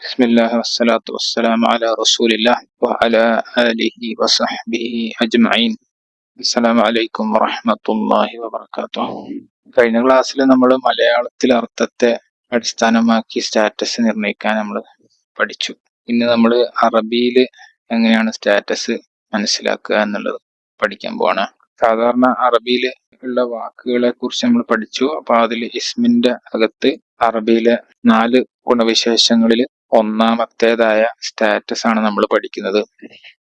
بسم الله والصلاة والسلام على رسول الله وعلى آله وصحبه أجمعين السلام عليكم ورحمة الله وبركاته കഴിഞ്ഞ ക്ലാസ്സിൽ നമ്മൾ മലയാളത്തിൽ അർത്ഥത്തെ അടിസ്ഥാനമാക്കി സ്റ്റാറ്റസ് നിർണ്ണയിക്കാൻ നമ്മൾ പഠിച്ചു ഇന്ന് നമ്മൾ അറബിയിൽ എങ്ങനെയാണ് സ്റ്റാറ്റസ് മനസ്സിലാക്കുക എന്നുള്ളത് പഠിക്കാൻ പോവാണ് സാധാരണ അറബിയിൽ ഉള്ള വാക്കുകളെ കുറിച്ച് നമ്മൾ പഠിച്ചു. അപ്പൊ അതിൽ ഇസ്മിന്റെ അകത്ത് അറബിയിലെ നാല് ഗുണവിശേഷങ്ങളിൽ ഒന്നാമത്തേതായ സ്റ്റാറ്റസ് ആണ് നമ്മൾ പഠിക്കുന്നത്.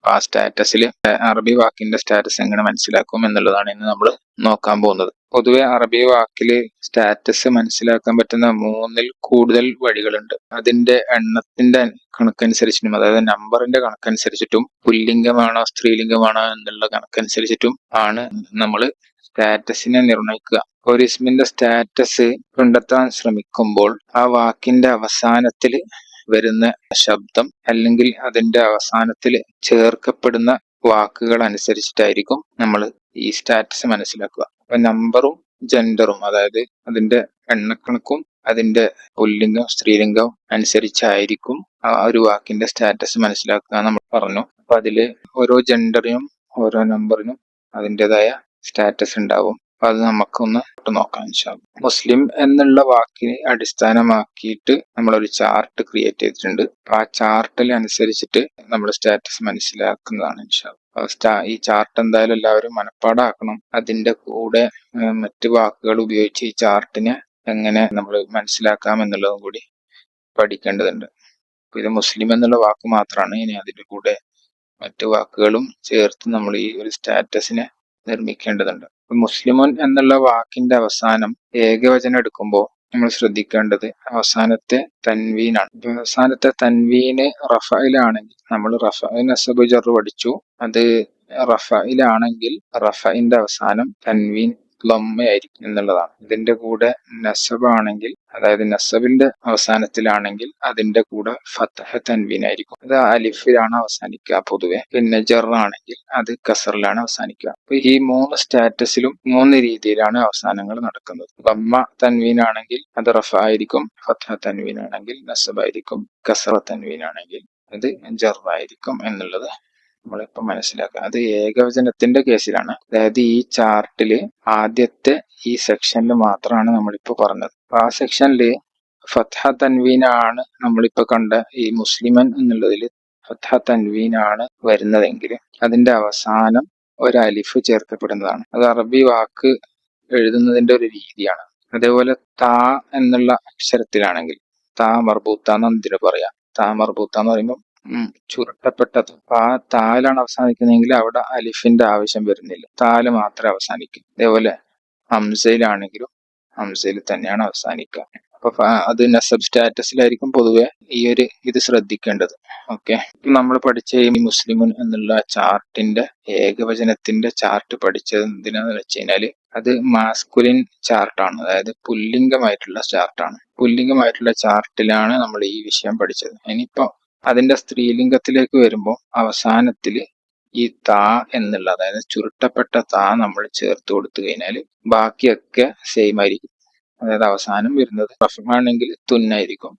ആ സ്റ്റാറ്റസിൽ അറബി വാക്കിന്റെ സ്റ്റാറ്റസ് എങ്ങനെ മനസ്സിലാക്കും എന്നുള്ളതാണ് ഇന്ന് നമ്മൾ നോക്കാൻ പോകുന്നത്. പൊതുവെ അറബി വാക്കിൽ സ്റ്റാറ്റസ് മനസ്സിലാക്കാൻ പറ്റുന്ന മൂന്നിൽ കൂടുതൽ വഴികളുണ്ട്. അതിന്റെ എണ്ണത്തിന്റെ കണക്കനുസരിച്ചിട്ടും അതായത് നമ്പറിന്റെ കണക്കനുസരിച്ചിട്ടും പുല്ലിംഗമാണോ സ്ത്രീലിംഗമാണോ എന്നുള്ള കണക്കനുസരിച്ചിട്ടും ആണ് നമ്മൾ സ്റ്റാറ്റസിനെ നിർണയിക്കുക. ഒരു ഇസ്മിന്റെ സ്റ്റാറ്റസ് കണ്ടെത്താൻ ശ്രമിക്കുമ്പോൾ ആ വാക്കിന്റെ അവസാനത്തിൽ വരുന്ന ശബ്ദം അല്ലെങ്കിൽ അതിന്റെ അവസാനത്തിൽ ചേർക്കപ്പെടുന്ന വാക്കുകൾ അനുസരിച്ചിട്ടായിരിക്കും നമ്മൾ ഈ സ്റ്റാറ്റസ് മനസ്സിലാക്കുക. അപ്പൊ നമ്പറും ജെൻഡറും അതായത് അതിന്റെ എണ്ണക്കണക്കും അതിന്റെ പുല്ലിംഗം സ്ത്രീലിംഗം അനുസരിച്ചായിരിക്കും ആ ഒരു വാക്കിന്റെ സ്റ്റാറ്റസ് മനസ്സിലാക്കുക നമ്മൾ പറഞ്ഞു. അപ്പൊ അതിൽ ഓരോ ജെൻഡറിനും ഓരോ നമ്പറിനും അതിന്റെതായ സ്റ്റാറ്റസ് ഉണ്ടാവും. അപ്പൊ അത് നമുക്കൊന്ന് നോക്കാം മുസ്ലിം എന്നുള്ള വാക്കിനെ അടിസ്ഥാനമാക്കിയിട്ട് നമ്മളൊരു ചാർട്ട് ക്രിയേറ്റ് ചെയ്തിട്ടുണ്ട്. അപ്പൊ ആ ചാർട്ടിൽ അനുസരിച്ചിട്ട് നമ്മൾ സ്റ്റാറ്റസ് മനസ്സിലാക്കുന്നതാണ് ഇൻഷാ ഈ ചാർട്ട് എന്തായാലും എല്ലാവരും മനഃപ്പാടാക്കണം. അതിന്റെ കൂടെ മറ്റ് വാക്കുകൾ ഉപയോഗിച്ച് ഈ ചാർട്ടിനെ എങ്ങനെ നമ്മൾ മനസ്സിലാക്കാം എന്നുള്ളതും കൂടി പഠിക്കേണ്ടതുണ്ട്. ഇത് മുസ്ലിം എന്നുള്ള വാക്ക് മാത്രമാണ് ഇനി അതിന്റെ കൂടെ മറ്റു വാക്കുകളും ചേർത്ത് നമ്മൾ ഈ ഒരു സ്റ്റാറ്റസിനെ നിർമ്മിക്കേണ്ടതുണ്ട്. മുസ്ലിമുൻ എന്നുള്ള വാക്കിന്റെ അവസാനം ഏകവചനം എടുക്കുമ്പോൾ നമ്മൾ ശ്രദ്ധിക്കേണ്ടത് അവസാനത്തെ തൻവീനാണ്. അവസാനത്തെ തൻവീന് റഫയിലാണെങ്കിൽ നമ്മൾ റഫ അസബുജർ ജർ പഠിച്ചു. അത് റഫയിലാണെങ്കിൽ റഫയിന്റെ അവസാനം തൻവീൻ ലൊമ്മയായിരിക്കും എന്നുള്ളതാണ്. ഇതിന്റെ കൂടെ നസബാണെങ്കിൽ അതായത് നസബിന്റെ അവസാനത്തിലാണെങ്കിൽ അതിന്റെ കൂടെ ഫത്തഹ തൻവീനായിരിക്കും. അത് അലിഫിലാണ് അവസാനിക്കുക പൊതുവെ. പിന്നെ ജറാണെങ്കിൽ അത് കസറിലാണ് അവസാനിക്കുക. അപ്പൊ ഈ മൂന്ന് സ്റ്റാറ്റസിലും മൂന്ന് രീതിയിലാണ് അവസാനങ്ങൾ നടക്കുന്നത്. ലമ്മ തൻവീനാണെങ്കിൽ അത് റഫ ആയിരിക്കും ഫത്തഹ തൻവീനാണെങ്കിൽ നസബായിരിക്കും കസറ തൻവീനാണെങ്കിൽ അത് ജറായിരിക്കും എന്നുള്ളത് നമ്മളിപ്പോ മനസ്സിലാക്കുക അത് ഏകവചനത്തിന്റെ കേസിലാണ്. അതായത് ഈ ചാർട്ടിൽ ആദ്യത്തെ ഈ സെക്ഷനിൽ മാത്രമാണ് നമ്മളിപ്പോൾ പറഞ്ഞത്. അപ്പൊ ആ സെക്ഷനിൽ ഫത്ഹ തൻവീനാണ് നമ്മളിപ്പോൾ കണ്ട ഈ മുസ്ലിമൻ എന്നുള്ളതിൽ ഫത്ഹ തൻവീനാണ് വരുന്നതെങ്കിൽ അതിന്റെ അവസാനം ഒരു അലിഫ് ചേർക്കപ്പെടുന്നതാണ്. അത് അറബി വാക്ക് എഴുതുന്നതിന്റെ ഒരു രീതിയാണ്. അതേപോലെ താ എന്നുള്ള അക്ഷരത്തിലാണെങ്കിൽ താ മർബൂത്ത എന്ന് എന്തിനു പറയാം? താ മർബൂത്ത എന്ന് പറയുമ്പോൾ ചുരുട്ടപ്പെട്ടത് പാ താലാണ് അവസാനിക്കുന്നതെങ്കിൽ അവിടെ അലിഫിന്റെ ആവശ്യം വരുന്നില്ല. താൽ മാത്രമേ അവസാനിക്കൂ. അതേപോലെ ഹംസയിലാണെങ്കിലും ഹംസയിൽ തന്നെയാണ് അവസാനിക്കുക. അപ്പൊ അത് നസബ് സ്റ്റാറ്റസിലായിരിക്കും പൊതുവെ ഈ ഒരു ഇത് ശ്രദ്ധിക്കേണ്ടത്. ഓക്കെ? നമ്മൾ പഠിച്ച ഈ മുസ്ലിമുൻ എന്നുള്ള ചാർട്ടിന്റെ ഏകവചനത്തിന്റെ ചാർട്ട് പഠിച്ചത് എന്തിനാന്ന് വെച്ച് കഴിഞ്ഞാൽ അത് മാസ്കുലിൻ ചാർട്ടാണ്. അതായത് പുല്ലിംഗമായിട്ടുള്ള ചാർട്ടാണ്. പുല്ലിംഗമായിട്ടുള്ള ചാർട്ടിലാണ് നമ്മൾ ഈ വിഷയം പഠിച്ചത്. ഇനിയിപ്പോ അതിന്റെ സ്ത്രീലിംഗത്തിലേക്ക് വരുമ്പോൾ അവസാനത്തിൽ ഈ താ എന്നുള്ള അതായത് ചുരുട്ടപ്പെട്ട താ നമ്മൾ ചേർത്ത് കൊടുത്തു കഴിഞ്ഞാൽ ബാക്കിയൊക്കെ സെയിം ആയിരിക്കും. അതായത് അവസാനം വരുന്നത് റഫമാണെങ്കിൽ തുന്നായിരിക്കും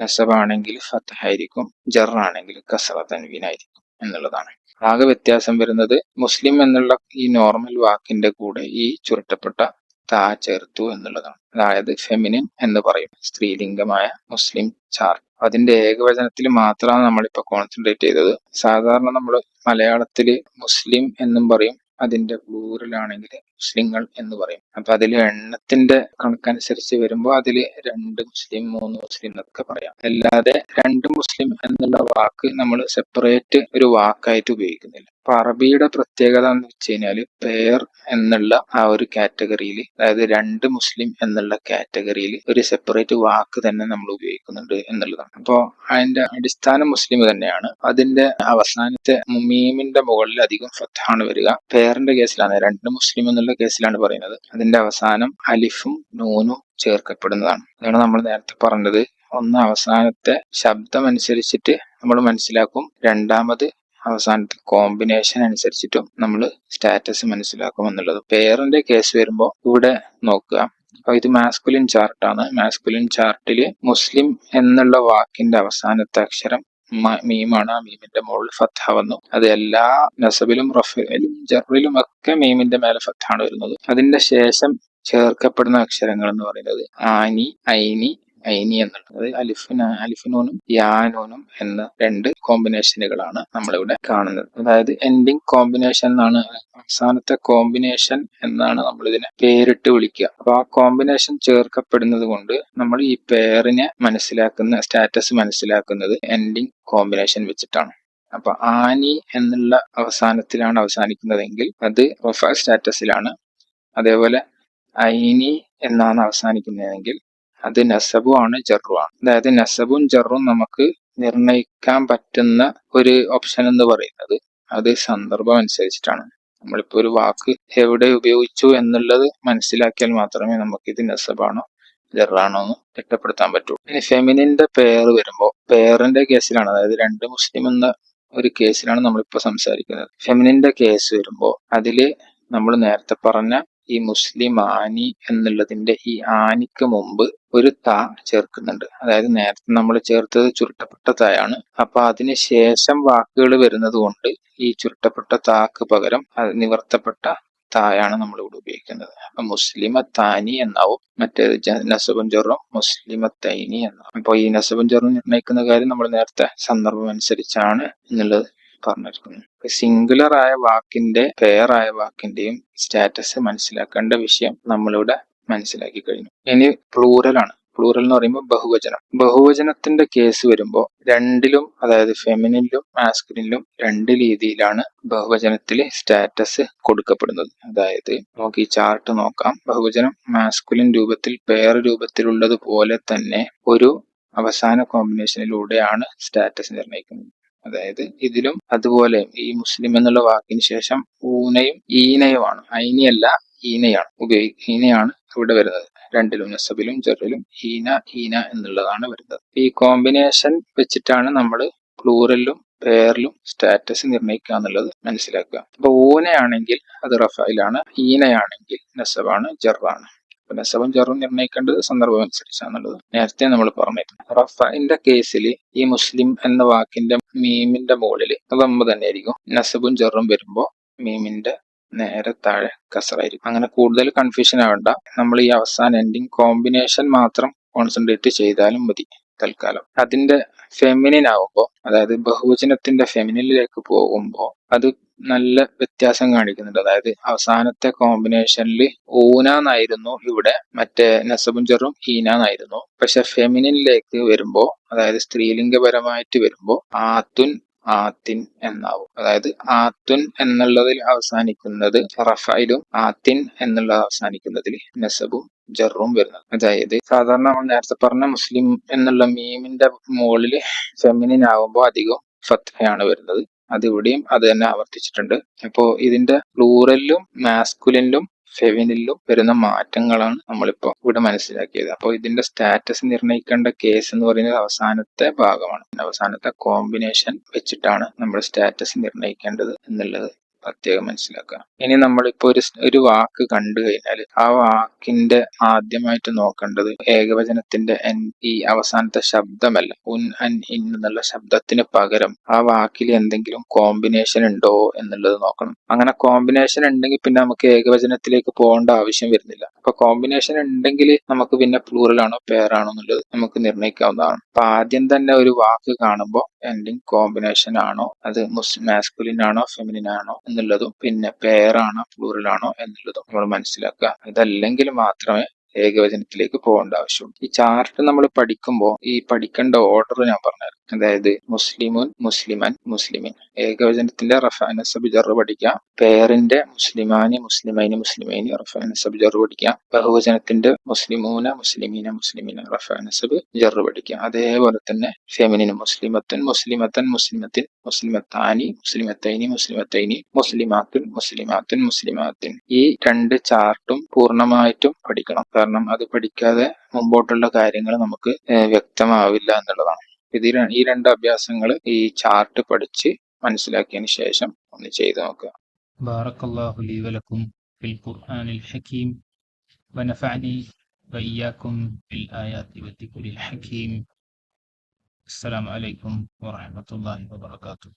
നസബാണെങ്കിൽ ഫത്തഹായിരിക്കും ജറാണെങ്കിൽ കസറ തൻവീനായിരിക്കും എന്നുള്ളതാണ്. ആകെ വ്യത്യാസം വരുന്നത് മുസ്ലിം എന്നുള്ള ഈ നോർമൽ വാക്കിന്റെ കൂടെ ഈ ചുരുട്ടപ്പെട്ട താ ചേർത്തു എന്നുള്ളതാണ്. അതായത് ഫെമിനിൻ എന്ന് പറയും. സ്ത്രീലിംഗമായ മുസ്ലിം ചാർ അതിന്റെ ഏകവചനത്തിൽ മാത്രമാണ് നമ്മളിപ്പോൾ കോൺസെൻട്രേറ്റ് ചെയ്തത്. സാധാരണ നമ്മൾ മലയാളത്തിൽ മുസ്ലിം എന്നും പറയും. അതിന്റെ പ്ലൂറലാണെങ്കിൽ മുസ്ലിങ്ങൾ എന്ന് പറയും. അപ്പൊ അതിൽ എണ്ണത്തിന്റെ കണക്കനുസരിച്ച് വരുമ്പോൾ അതിൽ രണ്ട് മുസ്ലിം മൂന്ന് മുസ്ലിം എന്നൊക്കെ പറയാം. അല്ലാതെ രണ്ട് മുസ്ലിം എന്നുള്ള വാക്ക് നമ്മൾ സെപ്പറേറ്റ് ഒരു വാക്കായിട്ട് ഉപയോഗിക്കുന്നില്ല. അപ്പൊ അറബിയുടെ പ്രത്യേകത എന്ന് വെച്ച് കഴിഞ്ഞാൽ പേർ എന്നുള്ള ആ ഒരു കാറ്റഗറിയിൽ അതായത് രണ്ട് മുസ്ലിം എന്നുള്ള കാറ്റഗറിയിൽ ഒരു സെപ്പറേറ്റ് വാക്ക് തന്നെ നമ്മൾ ഉപയോഗിക്കുന്നുണ്ട് എന്നുള്ളതാണ്. അപ്പോൾ അതിന്റെ അടിസ്ഥാന മുസ്ലിം തന്നെയാണ്. അതിന്റെ അവസാനത്തെ മുമീമിന്റെ മുകളിൽ അധികം ഫത്താണ് വരിക. പേറിന്റെ കേസിലാണ് രണ്ട് മുസ്ലിം എന്നുള്ള കേസിലാണ് പറയുന്നത്. അതിന്റെ അവസാനം അലിഫും നൂനും ചേർക്കപ്പെടുന്നതാണ്. അതാണ് നമ്മൾ നേരത്തെ പറഞ്ഞത്. ഒന്ന് അവസാനത്തെ ശബ്ദം അനുസരിച്ചിട്ട് നമ്മൾ മനസ്സിലാക്കും. രണ്ടാമത് അവസാനത്തെ കോമ്പിനേഷൻ അനുസരിച്ചിട്ടും നമ്മൾ സ്റ്റാറ്റസ് മനസ്സിലാക്കും എന്നുള്ളത്. പേറിന്റെ കേസ് വരുമ്പോൾ ഇവിടെ നോക്കുക. അപ്പൊ ഇത് മാസ്കുലിൻ ചാർട്ടാണ് മാസ്കുലിൻ ചാർട്ടിൽ മുസ്ലിം എന്നുള്ള വാക്കിന്റെ അവസാനത്തെ അക്ഷരം മീമാണ്. ആ മീമിന്റെ മുകളിൽ ഫത്ത വന്നു. അത് എല്ലാ നസബിലും റഫയിലും ജറിലും ഒക്കെ മീമിന്റെ മേലെ ഫത്താണ് വരുന്നത്. അതിന്റെ ശേഷം ചേർക്കപ്പെടുന്ന അക്ഷരങ്ങൾ എന്ന് പറയുന്നത് ആനി ഐനി ഐനി എന്നുള്ളത് അലിഫിന അലിഫിനൂനും യാനൂനും എന്ന രണ്ട് കോമ്പിനേഷനുകളാണ് നമ്മളിവിടെ കാണുന്നത്. അതായത് എൻഡിങ് കോമ്പിനേഷൻ എന്നാണ് അവസാനത്തെ കോമ്പിനേഷൻ എന്നാണ് നമ്മൾ ഇതിനെ പേരിട്ട് വിളിക്കുക. അപ്പൊ ആ കോമ്പിനേഷൻ ചേർക്കപ്പെടുന്നത് കൊണ്ട് നമ്മൾ ഈ പേരിനെ മനസ്സിലാക്കുന്ന സ്റ്റാറ്റസ് മനസ്സിലാക്കുന്നത് എൻഡിങ് കോമ്പിനേഷൻ വെച്ചിട്ടാണ്. അപ്പൊ ആനി എന്നുള്ള അവസാനത്തിലാണ് അവസാനിക്കുന്നതെങ്കിൽ അത് റഫ സ്റ്റാറ്റസിലാണ് അതേപോലെ ഐനി എന്നാണ് അവസാനിക്കുന്നതെങ്കിൽ അത് നസബു ആണ് ജറു ആണ് അതായത് നസബും ജറും നമുക്ക് നിർണയിക്കാൻ പറ്റുന്ന ഒരു ഓപ്ഷൻ എന്ന് പറയുന്നത് അത് സന്ദർഭം അനുസരിച്ചിട്ടാണ്. നമ്മളിപ്പോ ഒരു വാക്ക് എവിടെ ഉപയോഗിച്ചു എന്നുള്ളത് മനസ്സിലാക്കിയാൽ മാത്രമേ നമുക്ക് ഇത് നസബാണോ ജറാണോ എന്ന് തിട്ടപ്പെടുത്താൻ പറ്റുള്ളൂ ഇനി ഫെമിനിന്റെ പേര് വരുമ്പോൾ പേറിന്റെ കേസിലാണ് അതായത് രണ്ട് മുസ്ലിം എന്ന ഒരു കേസിലാണ് നമ്മളിപ്പോ സംസാരിക്കുന്നത്. ഫെമിനിന്റെ കേസ് വരുമ്പോൾ അതിൽ നമ്മൾ നേരത്തെ പറഞ്ഞ ഈ മുസ്ലിം ആനി എന്നുള്ളതിന്റെ ഈ ആനിക്ക് മുമ്പ് ഒരു ത ചേർക്കുന്നുണ്ട്. അതായത് നേരത്തെ നമ്മൾ ചേർത്തത് ചുരുട്ടപ്പെട്ട തായാണ്. അപ്പൊ അതിന് ശേഷം വാക്കുകൾ വരുന്നത് കൊണ്ട് ഈ ചുരുട്ടപ്പെട്ട താക്ക് പകരം നിവർത്തപ്പെട്ട തായാണ് നമ്മൾ ഇവിടെ ഉപയോഗിക്കുന്നത്. അപ്പൊ മുസ്ലിമത്താനി എന്നാവും മറ്റേ നസബും ജറും മുസ്ലിമത്തൈനി എന്നാവും. അപ്പൊ ഈ നസബും നിർണയിക്കുന്ന കാര്യം നമ്മൾ നേരത്തെ സന്ദർഭം അനുസരിച്ചാണ് എന്നുള്ളത് പറഞ്ഞിരിക്കുന്നത് സിംഗുലർ ആയ വാക്കിന്റെ പെയർ ആയ വാക്കിന്റെയും സ്റ്റാറ്റസ് മനസ്സിലാക്കേണ്ട വിഷയം നമ്മളിവിടെ മനസ്സിലാക്കി കഴിഞ്ഞു. ഇനി പ്ലൂറൽ ആണ്. പ്ലൂറൽ എന്ന് പറയുമ്പോൾ ബഹുവചനം. ബഹുവചനത്തിന്റെ കേസ് വരുമ്പോൾ രണ്ടിലും അതായത് ഫെമിനിലും മാസ്കുലിനിലും രണ്ട് രീതിയിലാണ് ബഹുവചനത്തിൽ സ്റ്റാറ്റസ് കൊടുക്കപ്പെടുന്നത്. അതായത് നമുക്ക് ഈ ചാർട്ട് നോക്കാം. ബഹുവചനം മാസ്കുലിൻ രൂപത്തിൽ പേർ രൂപത്തിലുള്ളത് പോലെ തന്നെ ഒരു അവസാന കോമ്പിനേഷനിലൂടെയാണ് സ്റ്റാറ്റസ് നിർണയിക്കുന്നത്. അതായത് ഇതിലും അതുപോലെ ഈ മുസ്ലിം എന്നുള്ള വാക്കിന് ശേഷം ഊനയും ഈനയുമാണ്. ഐനിയല്ല ഈനയാണ്. ഉപയോഗി ഈനയാണ് ഇവിടെ വരുന്നത്. രണ്ടിലും നസബിലും ചെറിലും ഈന ഈന എന്നുള്ളതാണ് വരുന്നത്. ഈ കോമ്പിനേഷൻ വെച്ചിട്ടാണ് നമ്മൾ പ്ലൂറലിലും പേരിലും സ്റ്റാറ്റസ് നിർണയിക്കുക എന്നുള്ളത് മനസ്സിലാക്കുക. അപ്പൊ ഊനയാണെങ്കിൽ അത് റഫയിലാണ് ഈനയാണെങ്കിൽ നസബാണ് ജറാണ്. അപ്പൊ ചേർന്ന് നിർണയിക്കേണ്ടത് സന്ദർഭം അനുസരിച്ചാണുള്ളത് നേരത്തെ നമ്മൾ പറഞ്ഞിരുന്നു. റഫൈന്റെ കേസിൽ ഈ മുസ്ലിം എന്ന വാക്കിന്റെ മീമിന്റെ മുകളിൽ ദമ്മ തന്നെ ആയിരിക്കും നസബും ചെറും വരുമ്പോ മീമിന്റെ നേരെ താഴെ കസറായിരിക്കും. അങ്ങനെ കൂടുതൽ കൺഫ്യൂഷൻ ആവണ്ട. നമ്മൾ ഈ അവസാന എൻഡിങ് കോമ്പിനേഷൻ മാത്രം കോൺസെൻട്രേറ്റ് ചെയ്താലും മതി തൽക്കാലം. അതിന്റെ ഫെമിനിൻ ആവുമ്പോൾ അതായത് ബഹുവചനത്തിന്റെ ഫെമിനിലേക്ക് പോകുമ്പോൾ അത് നല്ല വ്യത്യാസം കാണിക്കുന്നുണ്ട്. അതായത് അവസാനത്തെ കോമ്പിനേഷനിൽ ഊന എന്നായിരുന്നു ഇവിടെ. മറ്റേ നസബും ചെറും ഈന എന്നായിരുന്നു പക്ഷെ ഫെമിനിനിലേക്ക് വരുമ്പോൾ അതായത് സ്ത്രീലിംഗപരമായിട്ട് വരുമ്പോൾ ആത്തുൻ ആത്തിൻ എന്നാവും. അതായത് ആത്തുൻ എന്നുള്ളതിൽ അവസാനിക്കുന്നത് റഫയിലും ആത്തിൻ എന്നുള്ളത് അവസാനിക്കുന്നതിൽ നസബും ജറും വരുന്നത്. അതായത് സാധാരണ നമ്മൾ നേരത്തെ പറഞ്ഞ മുസ്ലിം എന്നുള്ള മീമിന്റെ മുകളിൽ ഫെമിനിൻ ആവുമ്പോൾ അധികം ഫത്തയാണ് വരുന്നത്. അത് ഇവിടെയും അത് തന്നെ ആവർത്തിച്ചിട്ടുണ്ട്. അപ്പോ ഇതിന്റെ പ്ലൂറലിലും മാസ്കുലിനിലും ഫെവിനിലും വരുന്ന മാറ്റങ്ങളാണ് നമ്മളിപ്പോ ഇവിടെ മനസ്സിലാക്കിയത്. അപ്പോൾ ഇതിന്റെ സ്റ്റാറ്റസ് നിർണയിക്കേണ്ട കേസ് എന്ന് പറയുന്നത് അവസാനത്തെ ഭാഗമാണ്. അവസാനത്തെ കോമ്പിനേഷൻ വെച്ചിട്ടാണ് നമ്മൾ സ്റ്റാറ്റസ് നിർണയിക്കേണ്ടത് എന്നുള്ളത്. പ്രത്യേകം മനസ്സിലാക്കുക. ഇനി നമ്മളിപ്പോ ഒരു ഒരു വാക്ക് കണ്ടു കഴിഞ്ഞാൽ ആ വാക്കിന്റെ ആദ്യമായിട്ട് നോക്കേണ്ടത് ഏകവചനത്തിന്റെ എൻ ഈ അവസാനത്തെ ശബ്ദമല്ല. ഉൻ അൻ ഇൻ എന്നുള്ള ശബ്ദത്തിന് പകരം ആ വാക്കിൽ എന്തെങ്കിലും കോമ്പിനേഷൻ ഉണ്ടോ എന്നുള്ളത് നോക്കണം. അങ്ങനെ കോമ്പിനേഷൻ ഉണ്ടെങ്കിൽ പിന്നെ നമുക്ക് ഏകവചനത്തിലേക്ക് പോകേണ്ട ആവശ്യം വരുന്നില്ല. അപ്പൊ കോമ്പിനേഷൻ ഉണ്ടെങ്കിൽ നമുക്ക് പിന്നെ പ്ലൂറൽ ആണോ പേരാണോ എന്നുള്ളത് നമുക്ക് നിർണയിക്കാവുന്നതാണ്. അപ്പൊ ആദ്യം തന്നെ ഒരു വാക്ക് കാണുമ്പോൾ എൻഡിങ് കോമ്പിനേഷൻ ആണോ അത് മുസ് മാസ്കുലിൻ ആണോ ഫെമിനിൻ ആണോ എന്നുള്ളതും പിന്നെ പേരാണോ പ്ലൂറലാണോ എന്നുള്ളതും നമ്മൾ മനസ്സിലാക്കുക. ഇതല്ലെങ്കിൽ മാത്രമേ ഏകവചനത്തിലേക്ക് പോകേണ്ട ആവശ്യമുള്ളൂ. ഈ ചാർട്ട് നമ്മൾ പഠിക്കുമ്പോൾ ഈ പഠിക്കേണ്ട ഓർഡർ ഞാൻ പറഞ്ഞുതരാം. അതായത് മുസ്ലിമുൻ മുസ്ലിമൻ മുസ്ലിമിൻ. ഏകവചനത്തിന്റെ റഫാനസബ് ജറു പഠിക്കാം പേരിന്റെ മുസ്ലിമാനി മുസ്ലിമൈനി മുസ്ലിമൈനി റഫാനസബ് ജറു പഠിക്കാം ബഹുവചനത്തിന്റെ മുസ്ലിമൂന മുസ്ലിമീന മുസ്ലിമീന റഫാനസബ് ജറു പഠിക്കാം അതേപോലെ തന്നെ ഫെമിനിന് മുസ്ലിമത്തൻ മുസ്ലിമത്തൻ മുസ്ലിമത്തിൻ മുസ്ലിമത്താനി മുസ്ലിമത്തൈനി മുസ്ലിമത്തൈനി മുസ്ലിമാത്തുൻ മുസ്ലിമാത്തുൻ മുസ്ലിമാത്തിൻ. ഈ രണ്ട് ചാർട്ടും പൂർണമായിട്ടും പഠിക്കണം. കാരണം അത് പഠിക്കാതെ മുമ്പോട്ടുള്ള കാര്യങ്ങൾ നമുക്ക് വ്യക്തമാവില്ല എന്നുള്ളതാണ്. ഇത് ഈ ര- ഈ രണ്ട് അഭ്യാസങ്ങൾ ഈ ചാർട്ട് പഠിച്ച് മനസ്സിലാക്കിയതിന് ശേഷം ഒന്ന് ചെയ്ത് നോക്കുക بارك الله لي ولكم في القرآن الحكيم ونفعني وإياكم بالآيات والذكر الحكيم السلام عليكم ورحمة الله وبركاته